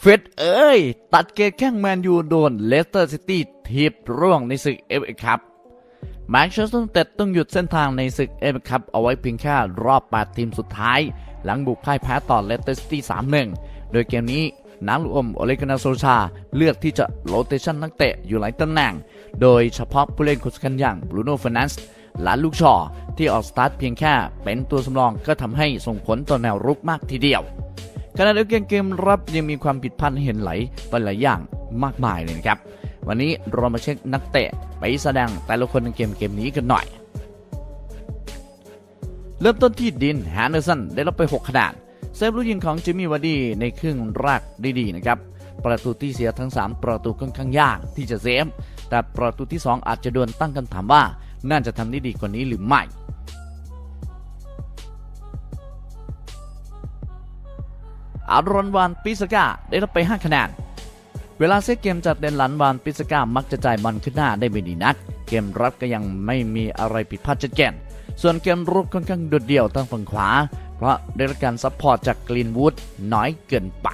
เฟดเอ้ย ตัดเกมแข้งแมนยูโดนเลสเตอร์ซิตี้ทีบร่วงในศึกเอฟเอครับแมนเชสเตอร์ยูไนเต็ดต้องหยุดเส้นทางในศึกเอฟเอครับเอาไว้เพียงแค่รอบ 8 ทีมสุดท้าย หลังบุกพ่ายแพ้ต่อเลสเตอร์ซิตี้ 3-1 โดยเกมนี้น้ำลูกอมโอเลกนาโซชา เลือกที่จะโรเตชันนักเตะอยู่หลายตำแหน่ง โดยเฉพาะผู้เล่นคนสำคัญอย่างบรูโน่เฟร์นันส์และลูกชอที่ออกสตาร์ทเพียงแค่เป็นตัวสำรองก็ทำให้ส่งผลต่อแนวรุกมากทีเดียว ขณะเดียวกันเกมรับยังมีความผิดพลาดเห็นไหลไปหลายอย่างมากมายเลยนะครับ วันนี้เรามาเช็คนักเตะไปแสดงแต่ละคนในเกมเกมนี้กันหน่อย เริ่มต้นที่ดินแฮนเดอร์สันได้รับไป6คะแนนเซฟลูกยิงของจิมมี่วาร์ดีในครึ่งแรกได้ดีนะครับประตูที่เสียทั้ง 3 ประตูค่อนข้างยากที่จะเซฟแต่ประตูที่ 2 อาจจะโดนตั้งคำถามว่าน่าจะทำได้ดีกว่านี้หรือไม่ อารอนวานปิสกาได้รับไป 5 คะแนน เวลาเซตเกมจัดเดนหลันวานปิสกามักจะจ่ายบอลขึ้นหน้าได้ไม่ดีนัก เกมรับก็ยังไม่มีอะไรผิดพลาดชัดเจนส่วนเกมรุกค่อนข้างโดดเดี่ยวทางฝั่งขวา เพราะได้รับการซัพพอร์ตจากกรีนวูดน้อยเกินไป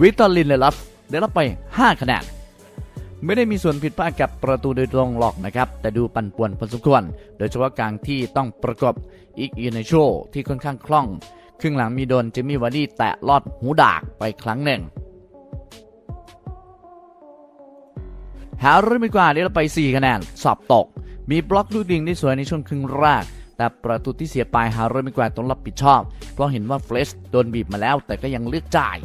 วิตอลินเลลัฟได้รับไป 5 คะแนน ไม่ได้มีส่วนผิดพลาดกับประตูโดยตรงหรอกนะครับ แต่ดูปั่นป่วนพอสมควร โดยเฉพาะกลางที่ต้องประกบอีกอีในโชที่ค่อนข้างคล่อง ครึ่งหลังมีโดนเจมี่วาร์ดี้แตะลอดหูดากไปครั้งหนึ่งหาเรื่องดีกว่าได้เราไป 4 คะแนน สอบตก มีบล็อกลูกดิงได้สวยในช่วงครึ่งแรก แต่ประตูที่เสียไปหารื่องดีกวาต้องรับผิดชอบ เพราะเห็นว่าเฟรชโดนบีบมาแล้วแต่ก็ยังเลือกจ่าย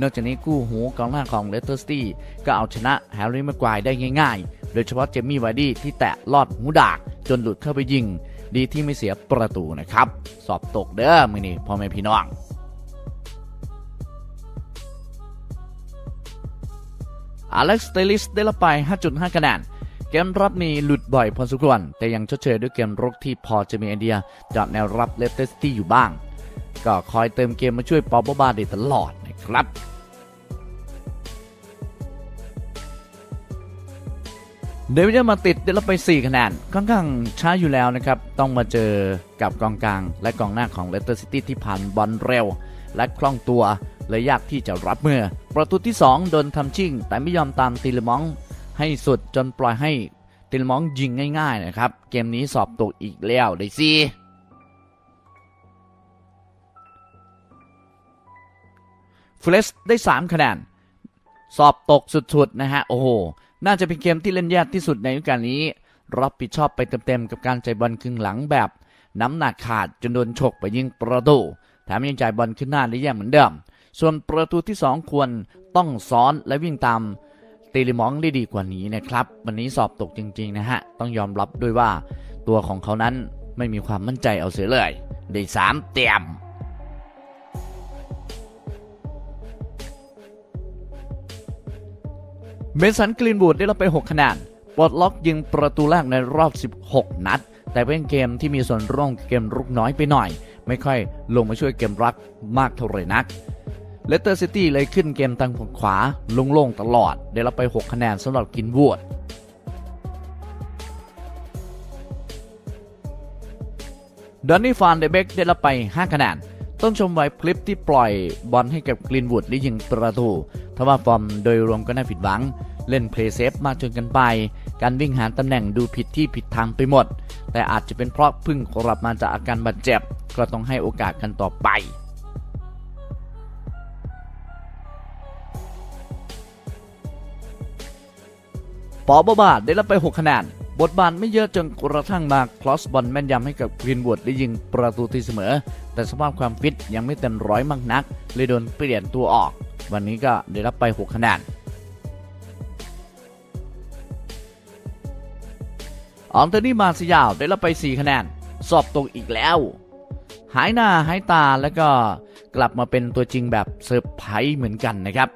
นอกจากนี้กู้หูกองหน้าของเลสเตอร์สตี้ก็เอาชนะแฮร์รี่ม็กควายได้ง่ายๆ โดยเฉพาะเจมี่วาดี้ที่แตะลอดหูดาก จนหลุดเข้าไปยิง ดีที่ไม่เสียประตูนะครับ สอบตกเด้อมือนี่พ่อแม่พี่น้องอเล็กซ์เตลิสได้รับไป 5.5 คะแนน กมรับนี้หลุดบ่อยพอสมควร แต่ยังชดเชยด้วยเกมรุกที่พอจะมีไอเดียจากแนวรับเลสเตอร์ซิตี้อยู่บ้าง ก็คอยเติมเกมมาช่วยปอบบาได้ตลอดนะครับเดวิดมาติดได้รับไป 4 คะแนนค่อนข้างช้าอยู่แล้วนะครับ ต้องมาเจอกับกองกลาง และกองหน้าของเลสเตอร์ซิตี้ที่ผ่านบอลเร็ว และคล่องตัวเลยยากที่จะรับมือ ประตูที่ 2 โดนทำชิ่ง แต่ไม่ยอมตามติลมอง ให้สุดจนปล่อยให้ติลมองยิงง่าย ๆ นะครับ เกมนี้สอบตกอีกแล้วเลยสิเฟลสได้ 3 คะแนน สอบตกสุด ๆ นะฮะ โอ้โห น่าจะเป็นเกมที่เล่นยากที่สุดในฤดูกาลนี้ รับผิดชอบไปเต็ม ๆ กับการใจบอลครึ่งหลังแบบ น้ำหนักขาดจนโดนฉกไปยิงประตูแถมยังจ่ายบอลขึ้นหน้าได้แย่เหมือนเดิม ส่วนประตูที่ 2 ควรต้องซ้อนและวิ่งตาม ตีลิมองได้ดีกว่านี้นะครับ วันนี้สอบตกจริง ๆ นะฮะ ต้องยอมรับด้วยว่าตัวของเขานั้นไม่มีความมั่นใจเอาเสียเลย ได้สามเต็มเมสันกรีนบูดได้รับไป 6 คะแนนปลดล็อกยิงประตูแรกในรอบ 16 นัด แต่เป็นเกมที่มีส่วนร่วมเกมรุกน้อยไปหน่อย ไม่ค่อยลงมาช่วยเกมรักมากเท่าไหร่นัก เลสเตอร์ซิตี้เลยขึ้นเกมทางฝั่งขวาโล่งตลอด ได้รับไป 6 คะแนนสำหรับกินวูดดอนนี่ฟานเดเบกได้รับไป 5 คะแนน ต้องชมไว้คลิปที่ปล่อยบอลให้กับกรีนวูดได้ยิงประตูทว่าฟอร์มโดยรวมก็น่าผิดหวัง เล่นเพลย์เซฟมากจนเกันไป การวิ่งหาตำแหน่งดูผิดที่ผิดทางไปหมด แต่อาจจะเป็นเพราะพึ่งกลับมาจากอาการบาดเจ็บ ก็ต้องให้โอกาสกันต่อไป ปอบาบาได้รับไป 6 คะแนน บทบาทไม่เยอะจนกระทั่งมาคลอสบอลแม่นยำให้กับกรีนวูดได้ยิงประตูที่เสมอ แต่สภาพความฟิตยังไม่เต็มร้อยมากนัก เลยโดนเปลี่ยนตัวออก วันนี้ก็ได้รับไป 6 คะแนนอองเทนี่มาซิยาวได้รับไป 4 คะแนน สอบตกอีกแล้ว หายหน้าหายตาแล้วก็กลับมาเป็นตัวจริงแบบเซอร์ไพรส์เหมือนกันนะครับ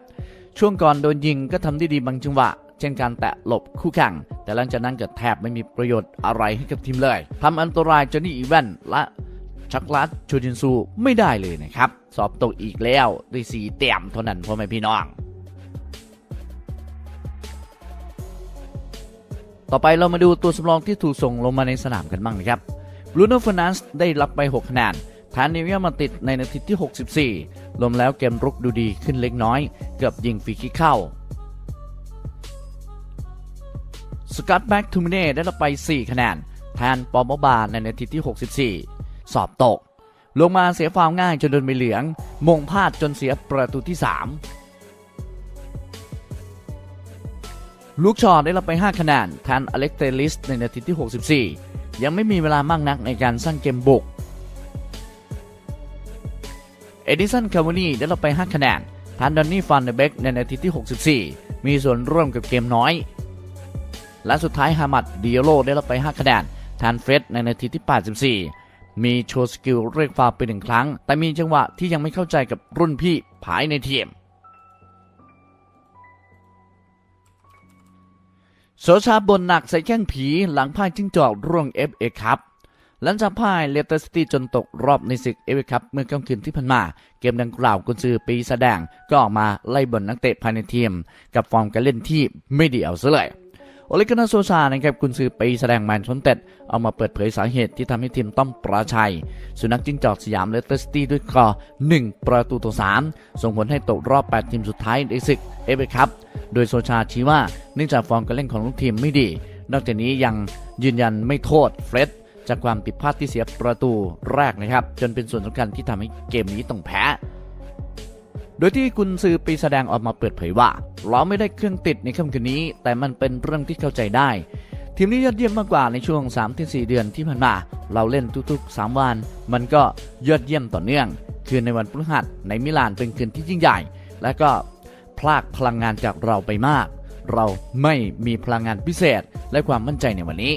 ช่วงก่อนโดนยิงก็ทำได้ดีบางจังหวะ เช่นการแตะหลบคู่แข่ง แต่หลังจากนั้นก็แทบไม่มีประโยชน์อะไรให้กับทีมเลยทำอันตรายจอห์นนี่อีแวนและชักลัดชูจินซูไม่ได้เลยนะครับ สอบตกอีกแล้วด้วยสีเต็มเท่านั้นพ่อแม่พี่น้อง ต่อไปเรามาดูตัวสำรองที่ถูกส่งลงมาในสนามกันบ้างนะครับบรูโน่เฟอร์นันส์ได้รับไป6คะแนนแทนนิวเวียมาติดในนาทีที่ 64รวมแล้วเกมรุกดูดีขึ้นเล็กน้อย เกือบยิงฟรีคิกเข้า สกัดแบ็กทูมิเน่ได้รับไป 4 คะแนน แทนปอมบาในนาทีที่ 64 สอบตก ลงมาเสียฟาวง่ายจนโดนใบเหลือง มงพลาดจนเสียประตูที่ 3 ลูกชอได้รับไป 5 คะแนน แทนอเล็กเตลิสในนาทีที่ 64 ยังไม่มีเวลามากนักในการสร้างเกมบุก เอดิสันคาวานีได้รับไป 5 คะแนนแทนดอนนี่ฟันเดเบกในนาทีที่ 64 มีส่วนร่วมกับเกมน้อย และสุดท้ายฮามัดดิโอโลได้รับไป 5 คะแนนแทนเฟรดในนาทีที่ 84 มีโชว์สกิลเรียกฟาวล์ไปหนึ่งครั้ง แต่มีจังหวะที่ยังไม่เข้าใจกับรุ่นพี่ภายในทีมโซชาบนหนักใส่แข้งผีหลังพ่ายจิ้งจอกร่วง FA ครับหลังจากพ่ายเลสเตอร์ซิตี้จนตกรอบในศึกเอฟเอคัพเมื่อค่ำคืนที่ผ่านมา เกมดังกล่าวกุนซือปีแสดงก็ออกมาไล่บนนักเตะภายในทีม กับฟอร์มการเล่นที่ไม่ดีเอาซะเลย โอเลกนาโซชานะครับกุนซือปีแสดงแมนชนเต็ด เอามาเปิดเผยสาเหตุที่ทำให้ทีมต้องปราชัย สุนัขจิ้งจอกสยามเลสเตอร์ซิตี้ด้วยกอ1ประตูต่อ3ส่งผลให้ตกรอบ 8 ทีมสุดท้ายในศึกเอฟเอคัพโดยโซชาชี้ว่าเนื่องจากฟอร์มการเล่นของลูกทีมไม่ดี นอกจากนี้ยังยืนยันไม่โทษเฟร็ดจากความผิดพลาดที่เสียประตูแรกนะครับ จนเป็นส่วนสำคัญที่ทำให้เกมนี้ต้องแพ้ โดยที่กุนซือปีแสดงออกมาเปิดเผยว่าเราไม่ได้เครื่องติดในค่ำคืนนี้ แต่มันเป็นเรื่องที่เข้าใจได้ ทีมนี้ยอดเยี่ยมมากกว่าในช่วง 3-4 เดือนที่ผ่านมา เราเล่นทุกๆ 3 วัน มันก็ยอดเยี่ยมต่อเนื่อง คืนในวันพฤหัสในมิลานเป็นคืนที่ยิ่งใหญ่ และก็พลากพลังงานจากเราไปมาก เราไม่มีพลังงานพิเศษและความมั่นใจในวันนี้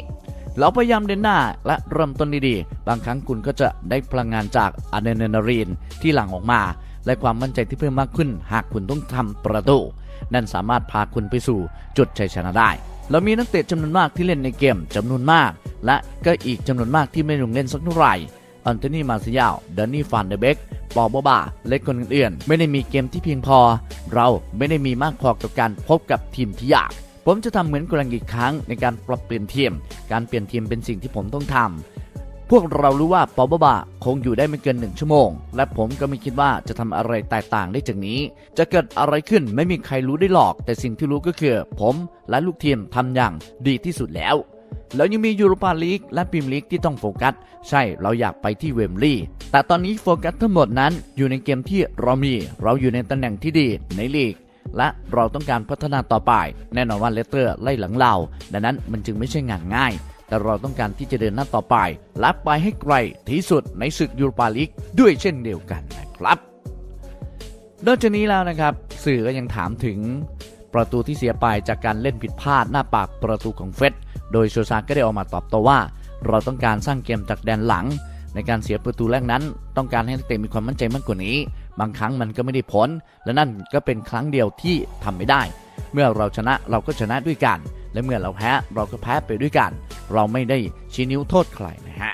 เราพยายามเดินหน้าและเริ่มต้นดีๆ บางครั้งคุณก็จะได้พลังงานจากอะดรีนาลีนที่หลั่งออกมา และความมั่นใจที่เพิ่มมากขึ้น หากคุณต้องทำประตู นั่นสามารถพาคุณไปสู่จุดชัยชนะได้ เรามีนักเตะจำนวนมากที่เล่นในเกมจำนวนมาก และก็อีกจำนวนมากที่ไม่ลงเล่นสักเท่าไหร่อันโทนีมาซิยาลเดนนี่ฟานเดเบกปอบบาและคนอื่นๆ ไม่ได้มีเกมที่เพียงพอ เราไม่ได้มีมากพอกับการพบกับทีมที่ยาก ผมจะทำเหมือนกรังอีกครั้งในการปรับเปลี่ยนทีม การเปลี่ยนทีมเป็นสิ่งที่ผมต้องทำ พวกเรารู้ว่าปอบบาคงอยู่ได้ไม่เกินหนึ่งชั่วโมง และผมก็ไม่คิดว่าจะทำอะไรแตกต่างได้จากนี้ จะเกิดอะไรขึ้นไม่มีใครรู้ได้หรอก แต่สิ่งที่รู้ก็คือ ผมและลูกทีมทำอย่างดีที่สุดแล้ว แล้วยังมียูโรปาลีกและพรีมลีกที่ต้องโฟกัส ใช่เราอยากไปที่เวมลีย์แต่ตอนนี้โฟกัสทั้งหมดนั้นอยู่ในเกมที่เรามี เราอยู่ในตำแหน่งที่ดีในลีกและเราต้องการพัฒนาต่อไป แน่นอนว่าเลสเตอร์ไล่หลังเรา ดังนั้นมันจึงไม่ใช่งานง่าย แต่เราต้องการที่จะเดินหน้าต่อไปและไปให้ไกลที่สุดในศึกยูโรปาลีกด้วยเช่นเดียวกันนะครับนอกจากนี้แล้วนะครับสื่อก็ยังถามถึงประตูที่เสียไปจากการเล่นผิดพลาดหน้าปากประตูของเฟสโดยโชซาก็ได้ออกมาตอบโต้ว่า เราต้องการสร้างเกมจากแดนหลัง ในการเสียประตูแรกนั้น ต้องการให้นักเตะมีความมั่นใจมากกว่านี้ บางครั้งมันก็ไม่ได้ผล และนั่นก็เป็นครั้งเดียวที่ทำไม่ได้ เมื่อเราชนะเราก็ชนะด้วยกัน และเมื่อเราแพ้เราก็แพ้ไปด้วยกัน เราไม่ได้ชี้นิ้วโทษใครนะฮะ